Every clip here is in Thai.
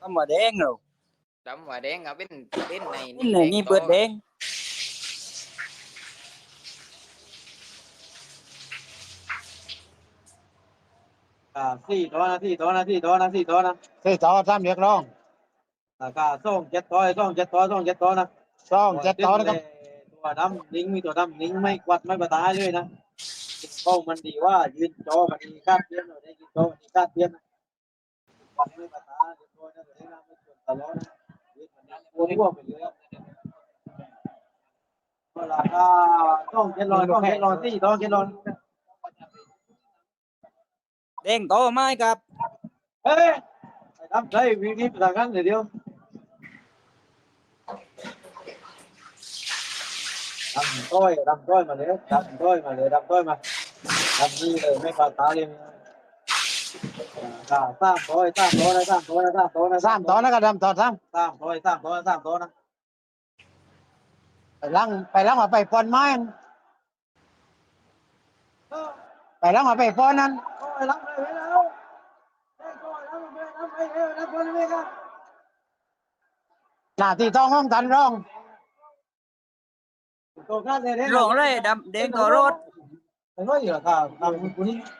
ก็มาแดงเราดำว่าแดงก็เป็นเล่นในนี่ไหนนี่เปิดแดงอ่าสี่ตัวนะสี่ตัวนะสี่ตัวนะสี่ตัวนะสี่ต่อสามเรียกร้องราคาส่งเจ็ดตัวส่งเจ็ดตัวส่งเจ็ดตัวนะสองเจ็ดต่อนะครับตัวดำลิงมีตัวดำลิงไม่กวัดไม่ประตายเลยนะโอ้มันดีว่ายืนโจมันดีคาดเพี้ยนเลยยืนโจมันดีคาดเพี้ยนนะกวัดไม่ประตายยืนโจนะ ตัวนี้นะไม่ส่วนตลอนะยืนมันดีตัวนี้ว่าไปเลยราคาส่งเจ็ดร้องเจ็ดร้อยสี่ตัวเด้งโตไหมครับเฮ้ยทำได้วิ่งที่ประกันเดียวทำต้อยทำต้อยมาเลยทำต้อยมาเลยทำต้อยมาทำนี่เลยไม่ปาตาเลย สามสามต้อยสามต้อยนะสามต้อยนะสามต้อยนะสามต่อนะครับดำต่อสามสามต้อยสามต้อยสามต้อยนะไปล้างไปล้างมาไปปอนไม้ไปล้างมาไปปอนนั้นต้อยรับเลยแล้วต้อยรับเลยรับเลยรับเลยรับเลยนะหน้าที่ต้องห้องทันร้องตัวกันเลยลงเลยดำแดงต่อรถแต่ว่าอยู่ค่ะทำคนนี้ยังไม่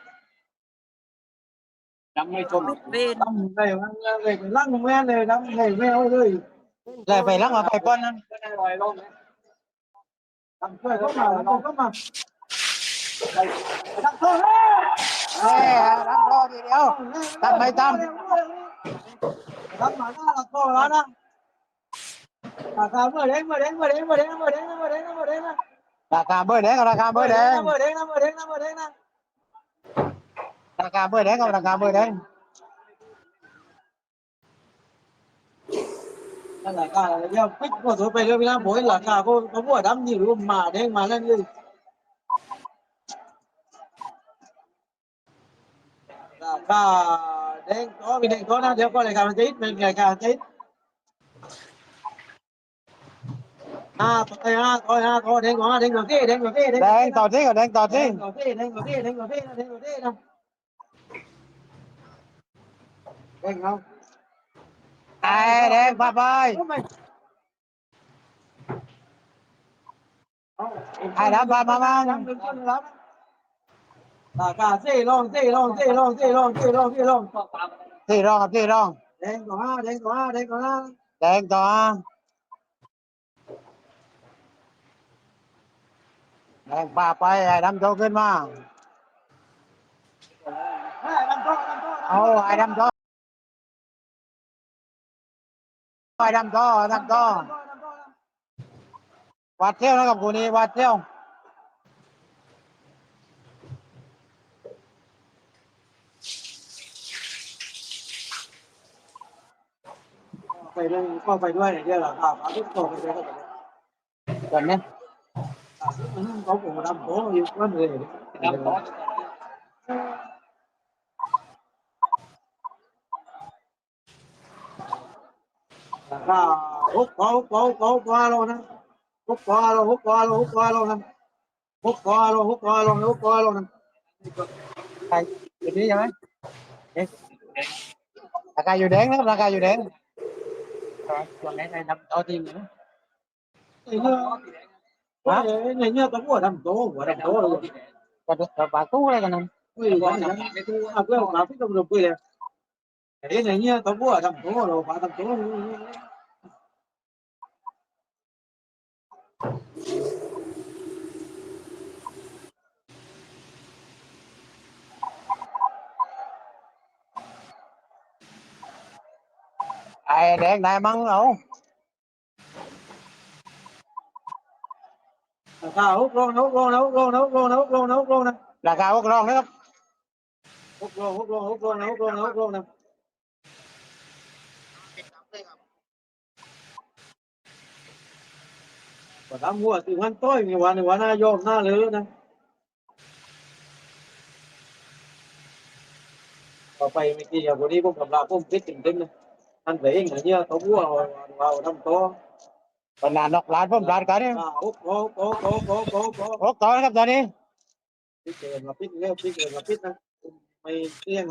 ชมลูกเป็นทำเลยมันเลยเป็นร่างแม่เลยทำเลยไม่เอาเลยเลยไปล้างมาไปปอนนั้นทำช่วยเขามาทำเขามาทำเขาเอ้ยล้างรอทีเดียวทำไม่ททำมาหน้าเราโตแล้วนะราคาเมื่อเด้งเมื่อเด้งเมื่อเด้งเมื่อเด้งเมื่อเด้งเมื่อเด้งเมื่อเด้งนะำราคาเบอร์แดงกับราคาเบอร์แดงเมื่อเด้งนะเมื่อเด้งนะเมื่อเด้งนะราคาเบอร์แดงกับราคาเบอร์แดงนั่นราคาอะไรเนี่ยปิดก็ถือไปเรื่อยๆผมราคาก็เขาบอกดำนี่รู้มาเด้งมานั่นเลยราคาเด้งก็มีเด้งก็นะเดี๋ยวก็รายการมันจะ เป็นรายการจะห้าต่อยห้าต่อยห้าต่อยเด้งกว่าเด้งกว่าที่เด้งกว่าที่เด้งแดงต่อที่กับแดงต่อที่เด้งกว่าที่เด้งกว่าที่เด้งกว่าที่ เด้งกว่าที่นะเด้งเอาไอ้แดงพาไปไอ้ดำพามามาราคาสี่ลองสี่ลองสี่ลองสี่ลองสี่ลองสี่ลองที่ร้องกับที่ร้องแดงกว่าห้าแดงกว่าห้าแดงกว่าห้าแดงต่อแดงพาไปไอ้ดำโตขึ้นมาเฮ้ยดำโต้ดำโต้เอาไอ้ดำโต ไอ้ดำโตดำโตวัดเที่ยวนะครับกูนี่วัดเที่ยวไปด้วยก็ไปด้วยเนี่ยราคาสามสิบโตไปเลยก่อนนี้เขาผมดำโต้อยู่ก็เลยดำโต้ราคาหกปอหกปอหกปอหกปอโลนะหกปอโลหกปอโล หกปอโลนะหกปอโลหกปอโลหกปอโลนะใครอยู่นี่ใช่ไหมเอ๊ะราคาอยู่แดงนะครับราคาอยู่แดงส่วนไหนในดำโตจริงนะไอ้เนี่ยไอ้เนี่ยต้องว่าดำโต้ว่าดำโต้เลยก็ก็ปากตู้อะไรกันนั้นอุ้ยวันนั้นไม่รู้อะเพื่อนมาพี่ต้องรู้ไปเลยไอ้เนี่ยต้องว่าดำโต้เราปาดำโต้ ไอ้แดงได้มั้งเอาราคาหกโลนะหกโลนะหกโลนะหกโก็ทำหัวสิวันต้อยมีวันวันนายอมหน้าเลยนะต่อไปเมื่อกี้อย่างวันนี้ผมกำลังผมคิดถึงตึ้งนะท่านไปเองอย่างเงี้ยตัววัวเราทำโตปนานนอกร้านผมร้านกันเนี่ยโอ้โหโอ้โหโอ้โหโอ้โหหกต่อนะครับตอนนี้พี่เกินมาพิษเร็วพี่เกินมาพิษนะไม่เที่ยง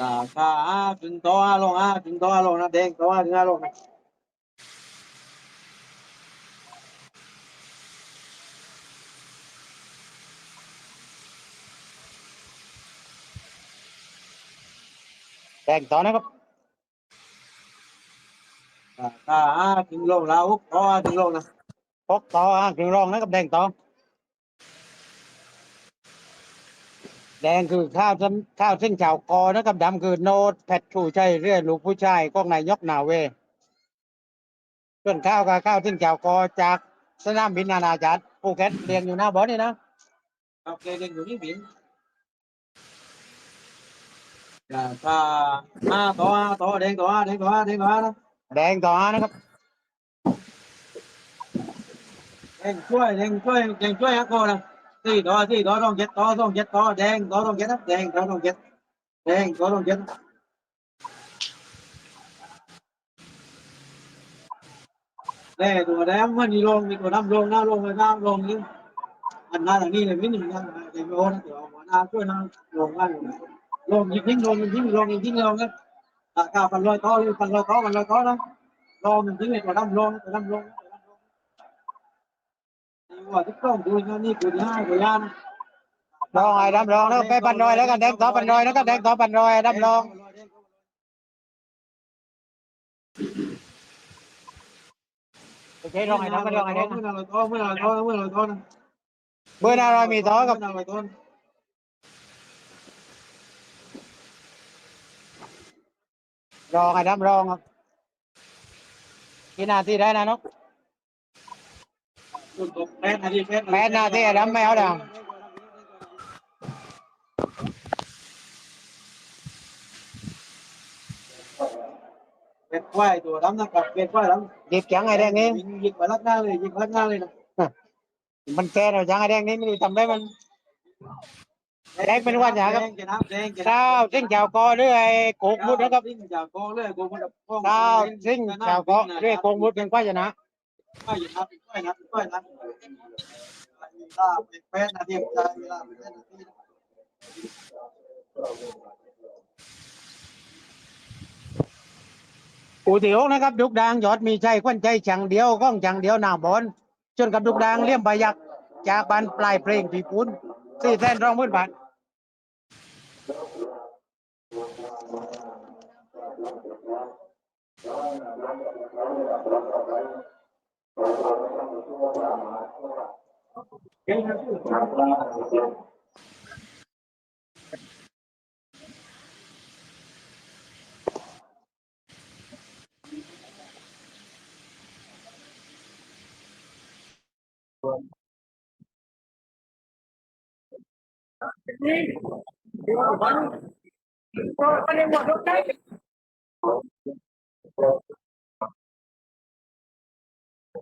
ราคาห้าถึงต่อลงห้าถึงต่อลงนะแดงต่อถึงลงนะแดงต่อนะครับราคาถึงลงแล้วต่อถึงลงนะพกต่อถึงรองนะครับแดงต่อ แดงคือข้าวเส้นข้าวเส้นชาวกอนะครับดำคือโนดแพทชูชัยเรื่อยลูกผู้ชายกองนายกนาเวส่วนข้าวกับข้าวเส้นชาวกอจากสนามบินนานาชาติภูเก็ตเรียงอยู่หน้าบอสนี่นะโอเคเด็กอยู่นี่บินราคาห้าต่อห้าต่อแดงต่อห้าแดงต่อห้าแดงต่อห้านะแดงต่ออ่างนะครับแดงช่วยแดงช่วยแดงช่วยฮะโกนะ สี่ต่อสี่ต่อต้องเจ็ดต่อต้องเจ็ดต่อแดงต่อต้องเจ็ดนะแดงต่อต้องเจ็ดแดงต่อต้องเจ็ดนะแดงตัวแดงมันมีลงมีตัวน้ำลงหน้าลงเลยน้ำ วโอ้นะเดี๋ยวหัวหน้าช่วยน้ำลงบ้านลงยิงทิ้งลงยิงทิ้งลงยิงทิ้งลงนะตาก้าวพันลอยต่อเลยพันลอยต่อพันลอยต่อนะลงยิงทิ้งเลยตัวน้ำลงตัวน้ำลงว่าที่ต้องดูนะนี่คือห้าตัวยานรองไอ้ดำรองนะครับไปปันรอยแล้วกันแดงต่อปันรอยนะครับแดงต่อปันรอยไอ้ดำรองโอเครองไอ้ดำก็รองไอ้แดงเมื่นะอเราท้อเมื่อเราท้อเมื่อเราท้อนะเบอร์หน้ารอยมีต่อกับเมื่อเราท้อรองไอ้ดำรองครับกี่นาทีได้นะนกคุณตก แปดนาทีแปดนาทีอะดำไม่เอาดังเป็ดควายตัวดำนะครับเป็ดควายดำหยิบจังไอ้แดงนี่ยิงยิงมาลักหน้าเลยยิงมาลักหน้าเลยนะมันแก่หน่อยจังไอ้แดงนี่ไม่รู้ทำได้มันแดงเป็นว่าอย่างครับแดงจะน้ำแดงจะเจ้าซิ่งเจ้าก็เรื่อยโกกมุดนะครับซิ่งจากโกงเลยโกงมุดเจ้าซิ่งเจ้าก็เรื่อยโกกมุดเป็นควายชนะ ควายอย่านับควายนับควายนับเวลาแปดนาทีเวลาแปดนาทีอูติโอกนะครับดุกดางยอดมีใจควันใจจังเดียวก้องจังเดียวหน้าบอลจนกับดุกดางเลี่ยมพยักจากบานปลายเพลงผีปุ้นสี่แสนรองพื้นบาท Con em một lúc.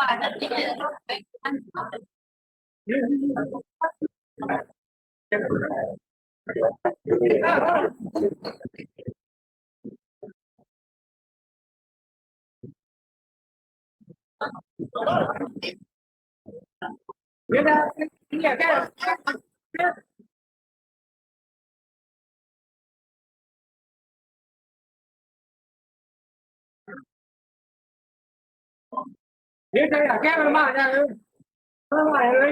Yeah. เดี๋ยวจะอยากแก้มันมากจังเลยเท่าไหร่เลย